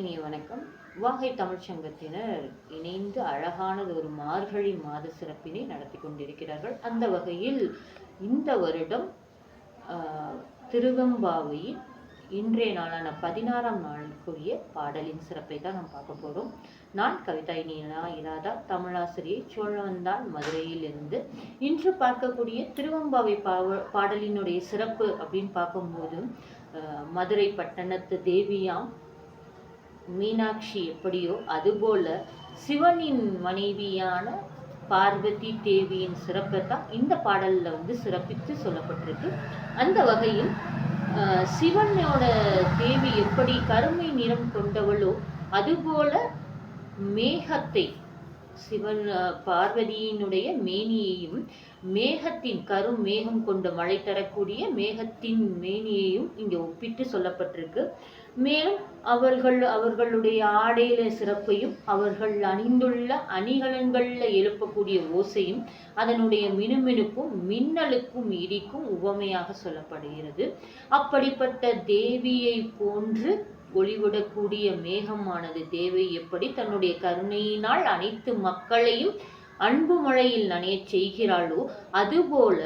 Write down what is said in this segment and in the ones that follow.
இனிய வணக்கம். வாகை தமிழ்ச்சங்கத்தினர் இணைந்து அழகானது ஒரு மார்கழி மாத சிறப்பினை நடத்தி கொண்டிருக்கிறார்கள். அந்த வகையில் இந்த வருடம் திருவெம்பாவையின் இன்றைய நாளான பதினாறாம் நாளுக்குரிய பாடலின் சிறப்பை தான் நாம் பார்க்க போகிறோம் நான் கவிதா இனியனா இராதா தமிழாசிரியை சோழவந்தான் மதுரையிலிருந்து இன்று பார்க்கக்கூடிய திருவம்பாவை பாவ பாடலினுடைய சிறப்பு அப்படின்னு பார்க்கும்போது மதுரை பட்டணத்து தேவியாம் மீனாட்சி எப்படியோ அதுபோல் சிவனின் மனைவியான பார்வதி தேவியின் சிறப்பை தான் இந்த பாடலில் வந்து சிறப்பித்து சொல்லப்பட்டிருக்கு. அந்த வகையில் சிவனோட தேவி எப்படி கருமை நிறம் கொண்டவளோ அதுபோல மேகத்தை சிவன் பார்வதியினுடைய மேனியையும் மேகத்தின் கரும் மேகம் கொண்ட மழை தரக்கூடிய மேகத்தின் மேனியையும் இங்கே ஒப்பிட்டு சொல்லப்பட்டிருக்கு. மேலும் அவர்கள் அவர்களுடைய ஆடையில சிறப்பையும் அவர்கள் அணிந்துள்ள அணிகலன்களில் எழுப்பக்கூடிய ஓசையும் அதனுடைய மினுமினுப்பும் மின்னலுக்கும் இடிக்கும் உவமையாக சொல்லப்படுகிறது. அப்படிப்பட்ட தேவியை போன்று ஒளிவிடக்கூடிய மேகமானது தேவை. எப்படி? தன்னுடைய கருணையினால் அனைத்து மக்களையும் அன்பு மழையில் நனையச் செய்கிறாளோ அதுபோல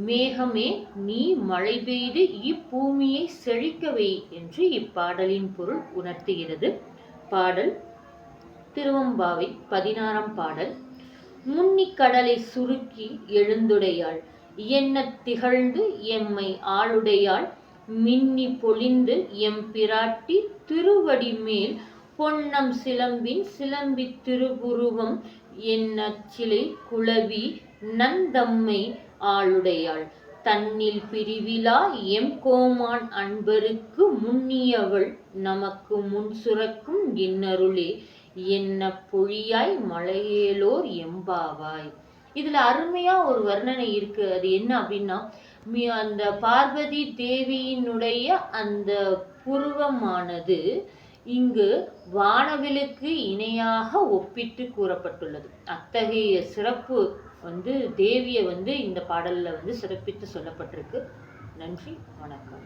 மேகமே நீ மழை பெய்து இப்பூமியை செழிக்கவை என்று இப்பாடலின் பொருள் உணர்த்துகிறது. பாடல் திருவம்பாவை பதினாறாம் பாடல். முன்னிக் கடலை சுருக்கி எழுந்துடையாள். என்ன திகழ்ந்து எம்மை ஆளுடையாள். மின்னி பொழிந்து எம் பிராட்டி திருவடி மேல். பொன்னம் சிலம்பின் சிலம்பி திருவுருவம். சிலை குளவி நந்தம்மை ஆளுடையாள். தன்னில் பிரிவிலா எம் கோமான் அன்பருக்கு முன்னியவள். நமக்கு முன் சுரக்கும் இன்னருளே. என்ன பொழியாய் மலையேலோர் எம்பாவாய். இதுல அருமையா ஒரு வர்ணனை இருக்கு. அது என்ன அப்படின்னா மி- அந்த பார்வதி தேவியினுடைய அந்த புருவமானது இங்கு வானவிலுக்கு இணையாக ஒப்பிட்டு கூறப்பட்டுள்ளது. அத்தகைய சிறப்பு வந்து தேவியை வந்து இந்த பாடலில் வந்து சிறப்பித்து சொல்லப்பட்டிருக்கு. நன்றி வணக்கம்.